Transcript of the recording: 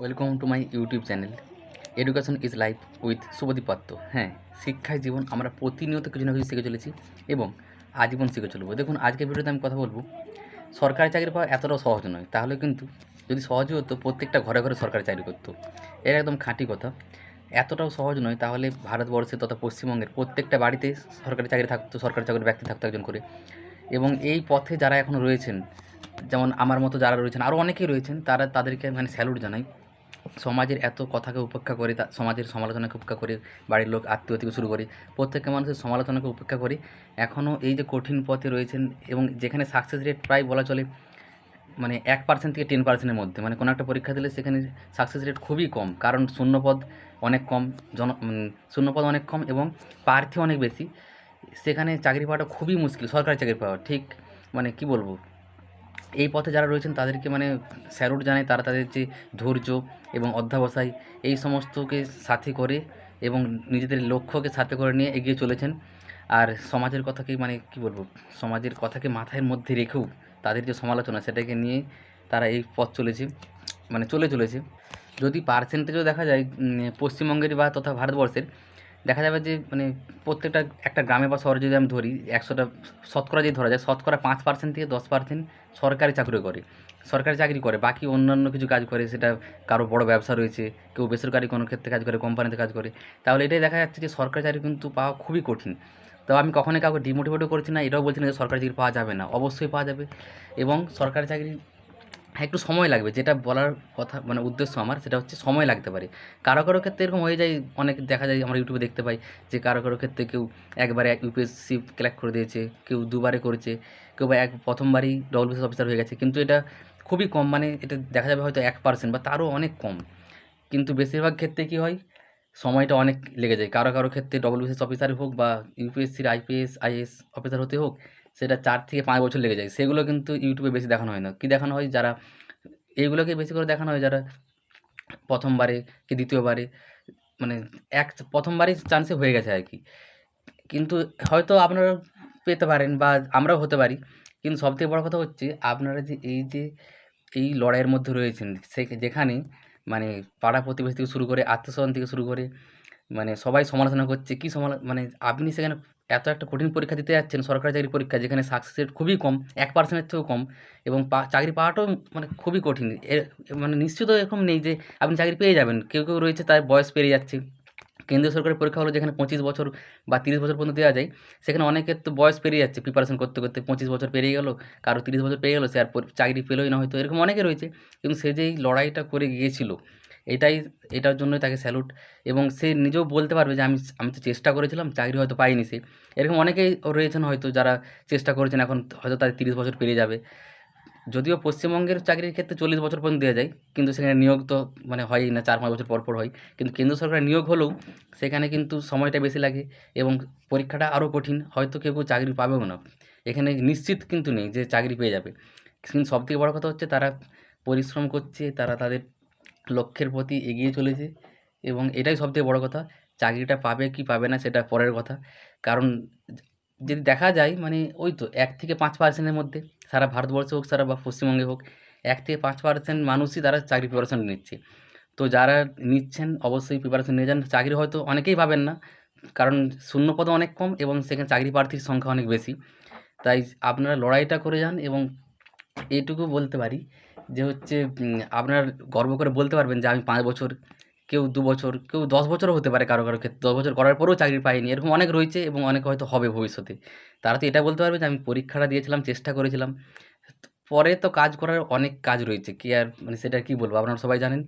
Welcome to my YouTube channel education is life with Shubhadeep Patra হ্যাঁ শিক্ষায় জীবন আমরা প্রতিনিয়ত কিছু না কিছু শিখে চলেছি এবং আজীবন শিখে চলবো। দেখুন, আজকের ভিডিওতে আমি কথা বলব, সরকারি চাকরি পাওয়া এতটাও সহজ নয়। তাহলে কিন্তু যদি সহজই হতো, প্রত্যেকটা ঘরে ঘরে সরকারি চাকরি করতো। এর একদম খাঁটি কথা। এতটাও সহজ নয়, তাহলে ভারতবর্ষে তথা পশ্চিমবঙ্গের প্রত্যেকটা বাড়িতে সরকারি চাকরি থাকতো, সরকারি চাকরির ব্যক্তি থাকতো একজন করে। এবং এই পথে যারা এখনও রয়েছেন, যেমন আমার মতো যারা রয়েছেন আরও অনেকেই রয়েছেন, তারা তাদেরকে মানে স্যালুট জানাই। সমাজের এত কথাকে উপেক্ষা করে, তা সমাজের সমালোচনাকে উপেক্ষা করে, বাড়ির লোক আত্মীয় থেকে শুরু করে, প্রত্যেকটা মানুষের সমালোচনাকে উপেক্ষা করে। এখনও এই যে কঠিন পথে রয়েছেন এবং যেখানে সাকসেস রেট প্রায় বলা চলে মানে এক পার্সেন্ট থেকে টেন পার্সেন্টের মধ্যে মানে কোনো একটা পরীক্ষা দিলে সেখানে সাকসেস রেট খুবই কম, কারণ শূন্যপদ অনেক কম, জন শূন্যপদ অনেক কম এবং প্রার্থী অনেক বেশি। সেখানে চাকরি পাওয়াটা খুবই মুশকিল, সরকারি চাকরি পাওয়া, ঠিক মানে কি বলব? এই পথে যারা রয়েছেন তাদেরকে মানে স্যালুট জানাই, তারা তাদের যে ধৈর্য এবং অধ্যাবসায়, এই সমস্তকে সাথে করে এবং নিজেদের লক্ষ্যকে সাথে করে নিয়ে এগিয়ে চলেছেন। আর সমাজের কথাকে মানে কি বলব, সমাজের কথাকে মাথায় মধ্যে রেখেও তাদের যে সমালোচনা, সেটাকে নিয়ে তারা এই পথ চলেছে মানে চলে চলেছে। যদি পার্সেন্টেজও দেখা যায় পশ্চিমবঙ্গের বা তথা ভারতবর্ষের দেখা যাবে যে মানে প্রত্যেকটা একটা গ্রামে বা শহরে যদি আমি ধরি, একশোটা শতকরা যদি ধরা যায়, শতকরা পাঁচ পার্সেন্ট থেকে দশ পার্সেন্ট সরকারি চাকরি করে। সরকারি চাকরি করে, বাকি অন্যান্য কিছু কাজ করে, সেটা কারও বড় ব্যবসা রয়েছে, কেউ বেসরকারি কোনো ক্ষেত্রে কাজ করে কোম্পানিতে কাজ করে। তাহলে এটাই দেখা যাচ্ছে যে, সরকারি চাকরি কিন্তু পাওয়া খুবই কঠিন। তো আমি কখনোই কাউকে ডিমোটিভেটও করছি না, এটাও বলছি না যে, সরকারি চাকরি পাওয়া যাবে না। অবশ্যই পাওয়া যাবে এবং সরকারি চাকরি একটু সময় লাগবে। যেটা বলার কথা মানে উদ্দেশ্য আমার, সেটা হচ্ছে সময় লাগতে পারে। কারও কারও ক্ষেত্রে এরকম হয়ে যায়, অনেক দেখা যায়, আমরা ইউটিউবে দেখতে পাই যে কারও কারও ক্ষেত্রে কেউ একবারে এক ইউপিএসসি ক্র্যাক করে দিয়েছে, কেউ দুবারে করেছে, কেউ বা এক প্রথমবারই ডব্লিউবিসিএস অফিসার হয়ে গেছে। কিন্তু এটা খুবই কম মানে এটা দেখা যাবে হয়তো এক পার্সেন্ট বা তারও অনেক কম। কিন্তু বেশিরভাগ ক্ষেত্রে কী হয়, সময়টা অনেক লেগে যায়। কারও কারও ক্ষেত্রে ডব্লিউবিসিএস অফিসার হোক বা ইউপিএসসির আইপিএস আইএস অফিসার হতে হোক সেটা চার থেকে পাঁচ বছর লেগে যায়। সেগুলো কিন্তু ইউটিউবে বেশি দেখানো হয় না। কী দেখানো হয়? যারা এইগুলোকে বেশি করে দেখানো হয় যারা প্রথমবারে কি দ্বিতীয়বারে মানে এক প্রথমবারই চান্সে হয়ে গেছে আর কি। কিন্তু হয়তো আপনারা পেতে পারেন বা আমরাও হতে পারি। কিন্তু সবথেকে বড় কথা হচ্ছে আপনারা যে এই যে এই লড়াইয়ের মধ্যে রয়েছেন, সে যেখানে মানে পাড়া প্রতিবেশী থেকে শুরু করে, আত্মীয়স্বজন থেকে শুরু করে মানে সবাই সমালোচনা করছে, কী সমালো মানে আপনি সেখানে এত একটা কঠিন পরীক্ষা দিতে যাচ্ছেন, সরকারি চাকরির পরীক্ষা যেখানে সাকসেস রেট খুবই কম, এক পার্সেন্টের থেকেও কম এবং চাকরি পাওয়াটাও মানে খুবই কঠিন। এর মানে নিশ্চিত এরকম নেই যে আপনি চাকরি পেয়ে যাবেন, কেউ কেউ রয়েছে তার বয়স পেরিয়ে যাচ্ছে। কেন্দ্রীয় সরকারের পরীক্ষা হলো যেখানে পঁচিশ বছর বা তিরিশ বছর পর্যন্ত দেওয়া যায়, সেখানে অনেকের তো বয়স পেরিয়ে যাচ্ছে প্রিপারেশন করতে করতে, পঁচিশ বছর পেরিয়ে গেলো, কারও তিরিশ বছর পেরিয়ে গেলো, সে আর চাকরি পেলোই না হয়তো, এরকম অনেকে রয়েছে। কিন্তু সে যেই লড়াইটা করে গিয়েছিল এটাই, এটার জন্যই তাকে স্যালুট এবং সে নিজেও বলতে পারবে যে, আমি আমি তো চেষ্টা করেছিলাম, চাকরি হয়তো পাইনি সে। এরকম অনেকেই রয়েছেন হয়তো যারা চেষ্টা করেছেন এখন হয়তো তাদের তিরিশ বছর পেরিয়ে যাবে। যদিও পশ্চিমবঙ্গের চাকরির ক্ষেত্রে চল্লিশ বছর পর্যন্ত দেওয়া যায়, কিন্তু সেখানে নিয়োগ তো মানে হয়ই না, চার, পাঁচ বছর পর পর হয়। কিন্তু কেন্দ্র সরকারের নিয়োগ হলেও সেখানে কিন্তু সময়টা বেশি লাগে এবং পরীক্ষাটা আরও কঠিন, হয়তো কেউ কেউ চাকরি পাবেও না। এখানে নিশ্চিত কিন্তু নেই যে চাকরি পেয়ে যাবে। কিন্তু সবথেকে বড় কথা হচ্ছে তারা পরিশ্রম করছে, তারা তাদের লক্ষ্যের প্রতি এগিয়ে চলেছে এবং এটাই সবথেকে বড় কথা, চাকরিটা পাবে কি পাবে না সেটা পরের কথা। কারণ যদি দেখা যায় মানে ওই তো এক থেকে পাঁচ পার্সেন্টের মধ্যে, সারা ভারতবর্ষে হোক, সারা বা পশ্চিমবঙ্গে হোক, এক থেকে পাঁচ পার্সেন্ট মানুষই তারা চাকরি প্রিপারেশন নিচ্ছে। তো যারা নিচ্ছেন অবশ্যই প্রিপারেশন নিয়ে যান। চাকরি হয়তো অনেকেই পাবেন না, কারণ শূন্যপদ অনেক কম এবং সেখানে চাকরি প্রার্থীর সংখ্যা অনেক বেশি। তাই আপনারা লড়াইটা করে যান এবং এইটুকু বলতে পারি যে হচ্ছে আপনার গর্ব করে বলতে পারবেন যে আমি পাঁচ বছর, কেউ দু বছর, কেউ দশ বছরও হতে পারে কারও কারও ক্ষেত্রে। দশ বছর করার পরেও চাকরি পাইনি, এরকম অনেক রয়েছে এবং অনেক হয়তো হবে ভবিষ্যতে। তারা তো এটা বলতে পারবে যে আমি পরীক্ষাটা দিয়েছিলাম, চেষ্টা করেছিলাম। পরে তো কাজ করার অনেক কাজ রয়েছে, কি আর মানে সেটা কি বলব? আপনারা সবাই জানেন।